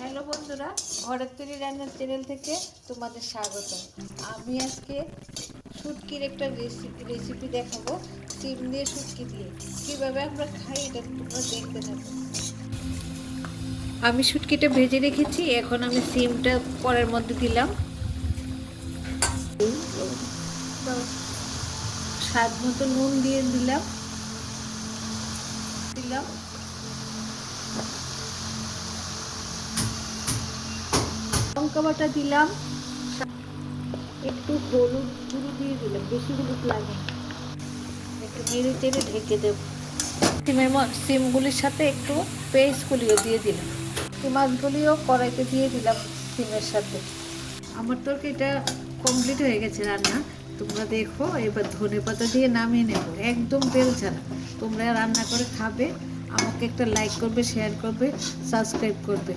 Hello বন্ধুরা, ঘরের তৈরি রান্নার চ্যানেল থেকে তোমাদের স্বাগত। আমি আজকে শুটকির একটা রেসিপি রেসিপি দেখাবো। সিম দিয়ে শুটকি দিয়ে। কীভাবে আমরা খাই এটা তোমরা দেখতে থাকো। আমি শুটকিটা ভেজে রেখেছি, এখন আমি সিমটা পরের মধ্যে দিলাম। স্বাদ মতো নুন দিয়ে দিলাম। দিলাম। লঙ্কা দিলাম। একটু হলুদ গুঁড়ো দিয়ে দিলাম, বেশি হলুদ লাগে একটু নেড়ে চেড়ে ঢেকে দেব। সিমের সিমগুলির সাথে একটু পেস্টগুলিও দিয়ে দিলাম। মাছগুলিও কড়াইতে দিয়ে দিলাম সিমের সাথে। আমার তরকারিটা কমপ্লিট হয়ে গেছে রান্না। তোমরা দেখো, এবার ধনে পাতা দিয়ে নামিয়ে নেব। একদম তেল ছাড়া। তোমরা রান্না করে খাবে। আমাকে একটা লাইক করবে শেয়ার করবে সাবস্ক্রাইব করবে।